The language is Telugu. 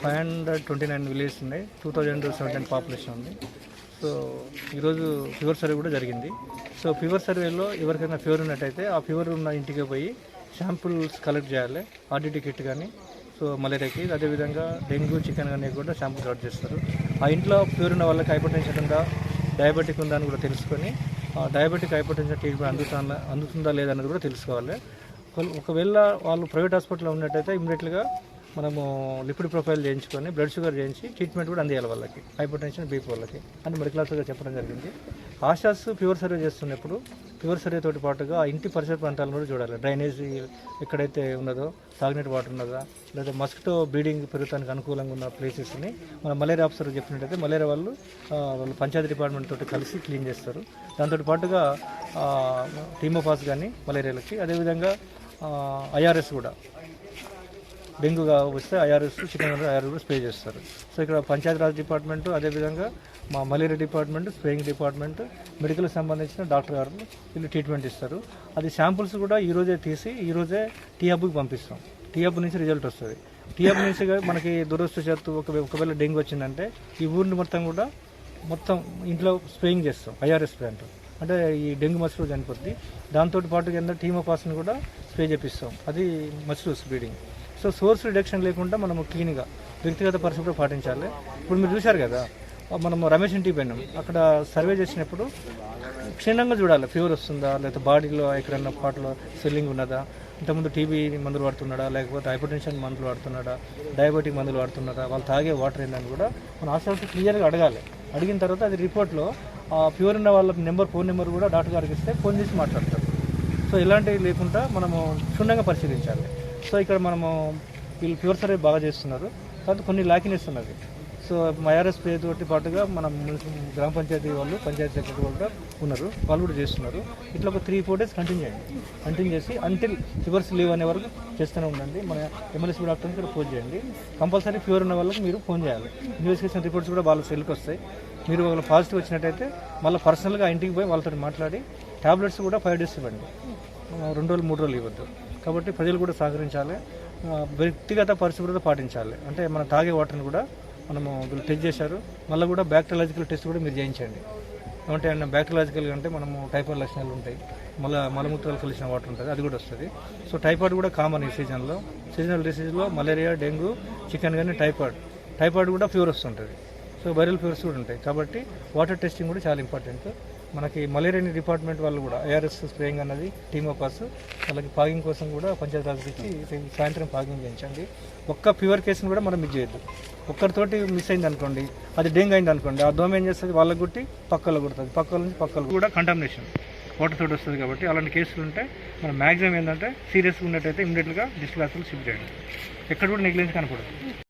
Five hundred twenty nine village ఉన్నాయి టూ థౌజండ్ సెవెంటీన్ పాపులేషన్ ఉంది. సో ఈరోజు ఫీవర్ సర్వే కూడా జరిగింది. సో ఫీవర్ సర్వేలో ఎవరికైనా ఫీవర్ ఉన్నట్టయితే ఆ ఫీవర్ ఉన్న ఇంటికి పోయి శాంపుల్స్ కలెక్ట్ చేయాలి. ఆర్డీటీ కిట్ కానీ సో మలేరియాకి అదేవిధంగా డెంగ్యూ చికెన్ కానీ కూడా శాంపుల్ కలెక్ట్ చేస్తారు. ఆ ఇంట్లో ఫీవర్ ఉన్న వాళ్ళకి హైపర్ టెన్షన్ ఉందా డయాబెటిక్ ఉందా అని కూడా తెలుసుకొని ఆ డయాబెటిక్ హైపర్ టెన్షన్ ట్రీట్మెంట్ అందుతుందా అందుతుందా లేదా అనేది కూడా తెలుసుకోవాలి. ఒకవేళ వాళ్ళు ప్రైవేట్ హాస్పిటల్లో ఉన్నట్టయితే ఇమీడియట్గా మనము లిక్విడ్ ప్రొఫైల్ చేయించుకొని బ్లడ్ షుగర్ చేయించి ట్రీట్మెంట్ కూడా అందియాలి వాళ్ళకి. హైపర్ టెన్షన్ బీపీ వాళ్ళకి. అని మెడికల్ ఆఫీసర్గా చెప్పడం జరిగింది. ఆశాస్ ప్యూర్ సర్వే చేస్తున్నప్పుడు ప్యూర్ సర్వే తోటి పాటుగా ఇంటి పరిసర ప్రాంతాలను కూడా చూడాలి. డ్రైనేజ్ ఎక్కడైతే ఉన్నదో తాగినట్టు వాటర్ ఉన్నదా లేదా మస్కిటో బ్రీడింగ్ పెరుగుతానికి అనుకూలంగా ఉన్న ప్లేసెస్ని మన మలేరియా ఆఫీసర్ చెప్పినట్టయితే మలేరియా వాళ్ళు వాళ్ళు పంచాయతీ డిపార్ట్మెంట్ తోటి కలిసి క్లీన్ చేస్తారు. దాంతో పాటుగా టీమోఫాస్ కానీ మలేరియాలకి అదేవిధంగా ఐఆర్ఎస్ కూడా డెంగ్యూగా వస్తే ఐఆర్ఎస్ చికెన్ ఐఆర్ఎస్ కూడా స్ప్రే చేస్తారు. సో ఇక్కడ పంచాయతీరాజ్ డిపార్ట్మెంట్ అదేవిధంగా మా malaria department spraying department medical సంబంధించిన డాక్టర్ గారు వీళ్ళు ట్రీట్మెంట్ ఇస్తారు. అది శాంపుల్స్ కూడా ఈరోజే తీసి ఈరోజే రోజే టీ హబ్కి పంపిస్తాం. టీ హబ్ నుంచి రిజల్ట్ వస్తుంది. టీ హబ్ నుంచి మనకి మనకి దురదృష్టవశాత్తు ఒక ఒకవేళ డెంగ్యూ వచ్చిందంటే ఈ ఊరిని మొత్తం కూడా మొత్తం ఇంట్లో స్ప్రేయింగ్ చేస్తాం ఐఆర్ఎస్ స్ప్రే అంటారు అంటే ఈ డెంగ్యూ మస్కిటో చనిపోద్ది. దాంతో పాటు కింద టీమోపాస్ని కూడా స్ప్రే చేపిస్తాం. అది mosquitoes breeding so source reduction లేకుండా మనము క్లీన్గా వ్యక్తిగత పరిశుభ్రత పాటించాలి. ఇప్పుడు మీరు చూశారు కదా మనము రమేష్ ఇంటికి పోయినాం. అక్కడ సర్వే చేసినప్పుడు క్షీణంగా చూడాలి. ఫీవర్ వస్తుందా లేకపోతే బాడీలో ఎక్కడన్నా పాటలో స్వెల్లింగ్ ఉన్నదా? ఇంతకుముందు టీబీ మందులు వాడుతున్నాడా లేకపోతే హైపర్ టెన్షన్ మందులు వాడుతున్నాడా డయాబెటిక్ మందులు వాడుతున్నాడా వాళ్ళు తాగే వాటర్ ఏందని కూడా మనం హాస్పిటల్స్ క్లియర్గా అడగాలి. అడిగిన తర్వాత అది రిపోర్ట్లో ప్యూర్ ఫీవర్ ఉన్న వాళ్ళ నెంబర్ ఫోన్ నెంబర్ కూడా డాక్టర్ గారికి ఇస్తే ఫోన్ చేసి మాట్లాడతారు. సో ఇలాంటివి లేకుండా మనము క్షుణ్ణంగా పరిశీలించాలి. సో ఇక్కడ మనము వీళ్ళు ప్యూర్ సర్వే బాగా చేస్తున్నారు. కానీ కొన్ని లాకినెస్ ఉన్నది సో ఐఆర్ఎస్ పే తోటి పాటుగా మనం గ్రామ పంచాయతీ వాళ్ళు పంచాయతీ సెక్రటరీ వాళ్ళు కూడా ఉన్నారు. వాళ్ళు కూడా చేస్తున్నారు. ఇట్లా ఒక త్రీ ఫోర్ డేస్ కంటిన్యూ చేయండి. కంటిన్యూ చేసి అంటిల్ ఫీవర్స్ లీవ్ అనే వరకు చేస్తూనే ఉండండి. మన ఎమ్మెల్యేసీ డాక్టర్ని కూడా ఫోన్ చేయండి. కంపల్సరీ ఫీవర్ ఉన్న వాళ్ళకి మీరు ఫోన్ చేయాలి. ఇన్వెస్టిగేషన్ రిపోర్ట్స్ కూడా వాళ్ళ సెల్కి వస్తాయి. మీరు ఒకవేళ పాజిటివ్ వచ్చినట్టయితే మళ్ళీ పర్సనల్గా ఇంటికి పోయి వాళ్ళతో మాట్లాడి టాబ్లెట్స్ కూడా ఫైవ్ డేస్ ఇవ్వండి. రెండు రోజులు మూడు రోజులు ఇవ్వద్దు. కాబట్టి ప్రజలు కూడా సహకరించాలి. వ్యక్తిగత పరిశుభ్రత పాటించాలి. అంటే మనం తాగే వాటర్ని కూడా మనము వీళ్ళు టెస్ట్ చేశారు. మళ్ళీ కూడా బ్యాక్టీరియాలజికల్ టెస్ట్ కూడా మీరు చేయించండి. ఏమంటే బ్యాక్టీరియాలజికల్ అంటే మనము టైఫాయిడ్ లక్షణాలు ఉంటాయి. మళ్ళీ మలమూత్రాలు కలిసిన వాటర్ ఉంటుంది. అది కూడా వస్తుంది. సో టైఫాయిడ్ కూడా కామన్ ఈ సీజన్లో. సీజనల్ డిసీజ్లో మలేరియా డెంగ్యూ చికెన్ కానీ టైఫాయిడ్. టైఫాయిడ్ కూడా ఫీవర్ వస్తుంటుంది. సో వైరల్ ఫీవర్స్ కూడా ఉంటాయి. కాబట్టి వాటర్ టెస్టింగ్ కూడా చాలా ఇంపార్టెంట్. మనకి మలేరియా డిపార్ట్మెంట్ వాళ్ళు కూడా ఏఆర్ఎస్ స్ప్రేయింగ్ అన్నది టీమోపాస్ వాళ్ళకి ఫాగింగ్ కోసం కూడా పంచాయతీ ఆఫీస్కి సాయంత్రం ఫాగింగ్ చేయించండి. ఒక్క ఫీవర్ కేసును కూడా మనం మిస్ చేయొద్దు. ఒక్కరితోటి మిస్ అయింది అనుకోండి అది డెంగ్ అయింది అనుకోండి ఆ దోమ ఏం చేస్తుంది? వాళ్ళకి గుట్టి పక్కలో కుడుతుంది. పక్కల నుంచి పక్కలు కూడా కంటామినేషన్ వాటర్ తోటి వస్తుంది కాబట్టి అలాంటి కేసులు ఉంటే మనం మ్యాక్సిమం ఏంటంటే సీరియస్గా ఉన్నట్టయితే ఇమీడియట్గా డిస్ట్రిక్ట్ హాస్పిటల్ షిఫ్ట్ చేయండి. ఎక్కడ కూడా నెగ్లెన్స్ కనపడదు.